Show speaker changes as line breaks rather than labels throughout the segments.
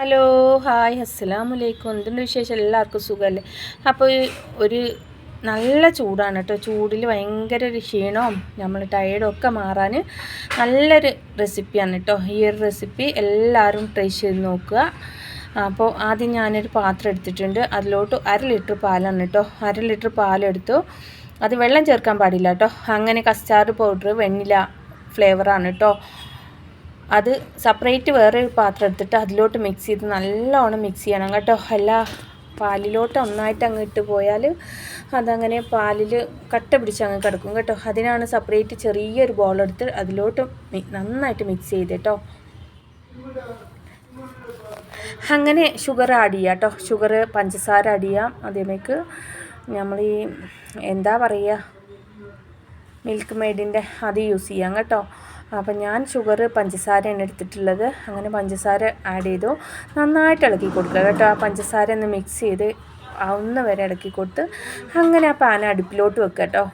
Hello hi അസ്സലാമു അലൈക്കും എന്തുണ്ട് വിശേഷം? എല്ലാവർക്കും സുഖമല്ലേ അപ്പോൾ ഒരു നല്ല ചൂടാണ് കേട്ടോ. ചൂടിൽ ഭയങ്കര ഒരു ക്ഷീണവും നമ്മൾ ടയേർഡും ഒക്കെ മാറാൻ നല്ലൊരു റെസിപ്പിയാണ് കേട്ടോ. ഈ ഒരു റെസിപ്പി എല്ലാവരും ട്രൈ ചെയ്ത് നോക്കുക. അപ്പോൾ ആദ്യം ഞാനൊരു പാത്രം എടുത്തിട്ടുണ്ട്. അതിലോട്ട് അര ലിറ്റർ പാലാണ് കേട്ടോ. അര ലിറ്റർ പാലെടുത്തു. അത് വെള്ളം ചേർക്കാൻ പാടില്ല കേട്ടോ. അങ്ങനെ കസ്റ്റാർഡ് പൗഡർ വെണ്ണില ഫ്ലേവറാണ് കേട്ടോ. അത് സെപ്പറേറ്റ് വേറെ ഒരു പാത്രം എടുത്തിട്ട് അതിലോട്ട് മിക്സ് ചെയ്ത് നല്ലോണം മിക്സ് ചെയ്യണം കേട്ടോ. അല്ല പാലിലോട്ട് ഒന്നായിട്ട് അങ്ങ് ഇട്ട് പോയാൽ അതങ്ങനെ പാലിൽ കട്ട പിടിച്ച് അങ്ങ് കിടക്കും കേട്ടോ. അതിനാണ് സെപ്പറേറ്റ് ചെറിയൊരു ബോൾ എടുത്ത് അതിലോട്ട് നന്നായിട്ട് മിക്സ് ചെയ്ത് കേട്ടോ. അങ്ങനെ ഷുഗർ ആഡ് ചെയ്യാം കേട്ടോ. ഷുഗർ പഞ്ചസാര ആഡ് ചെയ്യാം. അതേമേക്ക് നമ്മൾ ഈ എന്താ പറയുക മിൽക്ക് മെയ്ഡിന്റെ അത് യൂസ് ചെയ്യാം കേട്ടോ. അപ്പം ഞാൻ ഷുഗർ പഞ്ചസാരയാണ് എടുത്തിട്ടുള്ളത്. അങ്ങനെ പഞ്ചസാര ആഡ് ചെയ്തു. നന്നായിട്ട് ഇളക്കി കൊടുക്കുക കേട്ടോ. ആ പഞ്ചസാര ഒന്ന് മിക്സ് ചെയ്ത് ആവുന്ന വരെ ഇളക്കി കൊടുത്ത് അങ്ങനെ ആ പാൻ അടുപ്പിലോട്ട് വെക്കുക കേട്ടോ.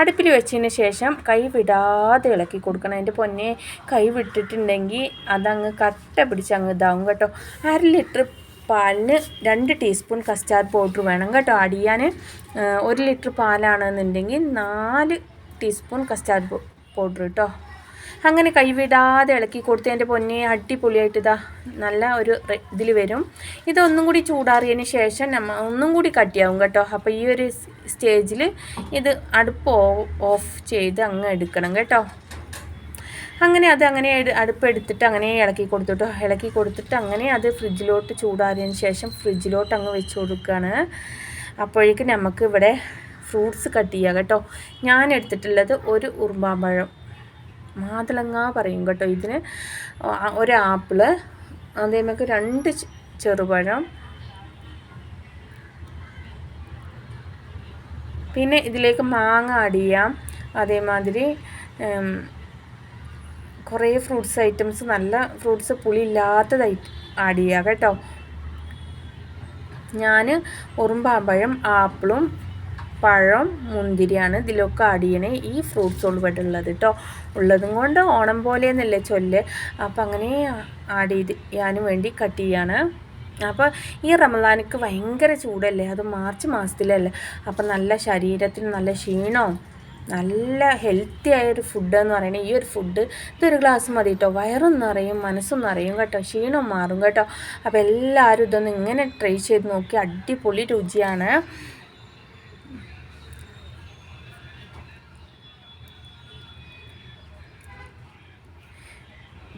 അടുപ്പിൽ വെച്ചതിന് ശേഷം കൈ വിടാതെ ഇളക്കി കൊടുക്കണം. അതിന്റെ പൊന്നെ കൈ വിട്ടിട്ടുണ്ടെങ്കിൽ അതങ്ങ് കട്ട പിടിച്ച് അങ്ങ് ഇതാവും കേട്ടോ. അര ലിറ്റർ പാലിന് രണ്ട് ടീസ്പൂൺ കസ്റ്റാർഡ് പൗഡർ വേണം കേട്ടോ ചെയ്യാൻ ഒരു ലിറ്റർ പാലാണെന്നുണ്ടെങ്കിൽ നാല് ടീസ്പൂൺ കസ്റ്റാർഡ് പൗഡർ കേട്ടോ. അങ്ങനെ കൈവിടാതെ ഇളക്കി കൊടുത്ത് എന്റെ പൊന്നെ അടിപൊളിയായിട്ട് ഇതാ നല്ല ഒരു ഇതിൽ വരും. ഇതൊന്നും കൂടി ചൂടാറിയതിന് ശേഷം നമ്മ ഒന്നും കൂടി കട്ടിയാവും കേട്ടോ. അപ്പോൾ ഈ ഒരു സ്റ്റേജിൽ ഇത് അടുപ്പ് ഓഫ് ചെയ്ത് അങ്ങ് എടുക്കണം കേട്ടോ. അങ്ങനെ അത് അങ്ങനെ അടുപ്പ് എടുത്തിട്ട് അങ്ങനെ ഇളക്കി കൊടുത്തിട്ടോ ഇളക്കി കൊടുത്തിട്ട് അങ്ങനെ അത് ഫ്രിഡ്ജിലോട്ട് ചൂടാറിയതിന് ശേഷം ഫ്രിഡ്ജിലോട്ട് അങ്ങ് വെച്ച് കൊടുക്കുകയാണ് അപ്പോഴേക്കും നമുക്ക് ഇവിടെ ഫ്രൂട്ട്സ് കട്ട് ചെയ്യാം കേട്ടോ. ഞാൻ എടുത്തിട്ടുള്ളത് ഒരു ഉറുമ്പാമ്പഴം. മാതളങ്ങ പറയും കേട്ടോ ഇതിന്. ഒരു ആപ്പിൾ. അതേമൊക്കെ രണ്ട് ചെറുപഴം. പിന്നെ ഇതിലേക്ക് മാങ്ങ ആഡ് ചെയ്യാം. അതേമാതിരി കുറേ ഫ്രൂട്ട്സ് ഐറ്റംസ് നല്ല ഫ്രൂട്ട്സ് പുളി ഇല്ലാത്തതായി ആഡ് ചെയ്യുക കേട്ടോ. ഞാൻ ഉറുമ്പാമ്പഴം ആപ്പിളും പഴം മുന്തിരിയാണ്. ഇതിലൊക്കെ ആഡ് ഈ ഫ്രൂട്ട്സ് ഉൾപ്പെട്ടുള്ളത് കേട്ടോ ഉള്ളതും കൊണ്ട് ഓണം പോലെ എന്നല്ലേ ചൊല്ല്. അപ്പം അങ്ങനെ ആഡ് ചെയ്ത് ചെയ്യാനും വേണ്ടി കട്ട് ചെയ്യാണ്. അപ്പോൾ ഈ റമദാനക്ക് ഭയങ്കര ചൂടല്ലേ? അത് മാർച്ച് മാസത്തിലല്ലേ? അപ്പം നല്ല ശരീരത്തിന് നല്ല ക്ഷീണവും നല്ല ഹെൽത്തി ആയൊരു ഫുഡ് എന്ന് പറയുന്നത് ഈ ഒരു ഫുഡ് ഇതൊരു ഗ്ലാസ് മതി കേട്ടോ വയറും നിറയും മനസ്സും നിറയും കേട്ടോ. ക്ഷീണം മാറും കേട്ടോ. അപ്പോൾ എല്ലാവരും ഇതൊന്ന് ഇങ്ങനെ ട്രൈ ചെയ്ത് നോക്കി. അടിപൊളി രുചിയാണ്.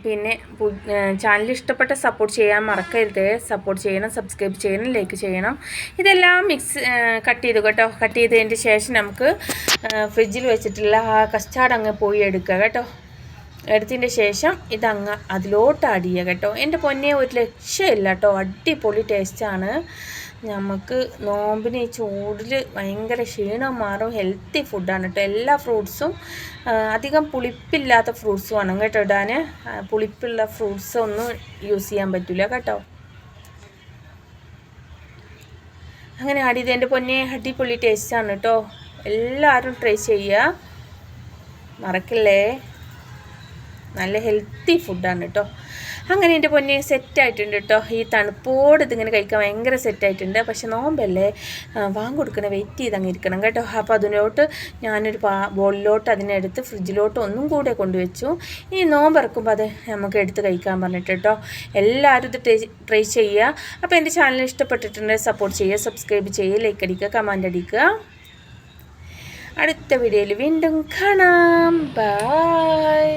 പിന്നെ ചാനൽ ഇഷ്ടപ്പെട്ട സപ്പോർട്ട് ചെയ്യാൻ മറക്കരുത്. സപ്പോർട്ട് ചെയ്യണം സബ്സ്ക്രൈബ് ചെയ്യണം ലൈക്ക് ചെയ്യണം. ഇതെല്ലാം മിക്സ് കട്ട് ചെയ്തു കേട്ടോ. കട്ട് ചെയ്തതിന്റെ ശേഷം നമുക്ക് ഫ്രിഡ്ജിൽ വെച്ചിട്ടുള്ള ആ കസ്റ്റാർഡ് അങ്ങ് പോയി എടുക്കുക കേട്ടോ. എടുത്തതിന്റെ ശേഷം ഇതങ്ങ് അതിലോട്ട് ആഡ് ചെയ്യുക കേട്ടോ. എന്റെ പൊന്നെ ഒരു ലക്ഷ്യമില്ല കേട്ടോ. അടിപൊളി ടേസ്റ്റാണ്. നമുക്ക് നോമ്പിന് ഈ ചൂടിൽ ഭയങ്കര ക്ഷീണം മാറും. ഹെൽത്തി ഫുഡാണ് കേട്ടോ. എല്ലാ ഫ്രൂട്ട്സും അധികം പുളിപ്പില്ലാത്ത ഫ്രൂട്ട്സും ആണ് കേട്ടോ ഇടാൻ. പുളിപ്പുള്ള ഫ്രൂട്ട്സ് ഒന്നും യൂസ് ചെയ്യാൻ പറ്റില്ല കേട്ടോ. അങ്ങനെ ആഡ് ചെയ്ത് എന്റെ പൊന്നെ അടിപൊളി ടേസ്റ്റാണ് കേട്ടോ. എല്ലാവരും ട്രൈ ചെയ്യുക. മറക്കല്ലേ? നല്ല ഹെൽത്തി ഫുഡാണ് കേട്ടോ അങ്ങനെ എന്റെ പൊന്നെ സെറ്റായിട്ടുണ്ട് കേട്ടോ ഈ തണുപ്പോട് ഇതിങ്ങനെ കഴിക്കാൻ ഭയങ്കര സെറ്റായിട്ടുണ്ട് പക്ഷെ നോമ്പല്ലേ വാങ്ങി കൊടുക്കണ വെയിറ്റ് ചെയ്ത് അങ്ങ് ഇരിക്കണം കേട്ടോ. അപ്പോൾ അതിനോട്ട് ഞാനൊരു പാ ബോളിലോട്ട് അതിനെടുത്ത് ഫ്രിഡ്ജിലോട്ട് ഒന്നും കൂടെ കൊണ്ടുവച്ചു ഈ നോമ്പ് ഇറക്കുമ്പോൾ അത് നമുക്ക് എടുത്ത് കഴിക്കാൻ പറഞ്ഞിട്ട് കേട്ടോ എല്ലാവരും ഇത് ട്രൈ ചെയ്യുക. അപ്പോൾ എന്റെ ചാനൽ ഇഷ്ടപ്പെട്ടിട്ടുണ്ടെങ്കിൽ സപ്പോർട്ട് ചെയ്യുക സബ്സ്ക്രൈബ് ചെയ്യുക ലൈക്ക് അടിക്കുക കമന്റ് അടിക്കുക. അടുത്ത വീഡിയോയിൽ വീണ്ടും കാണാം. ബൈ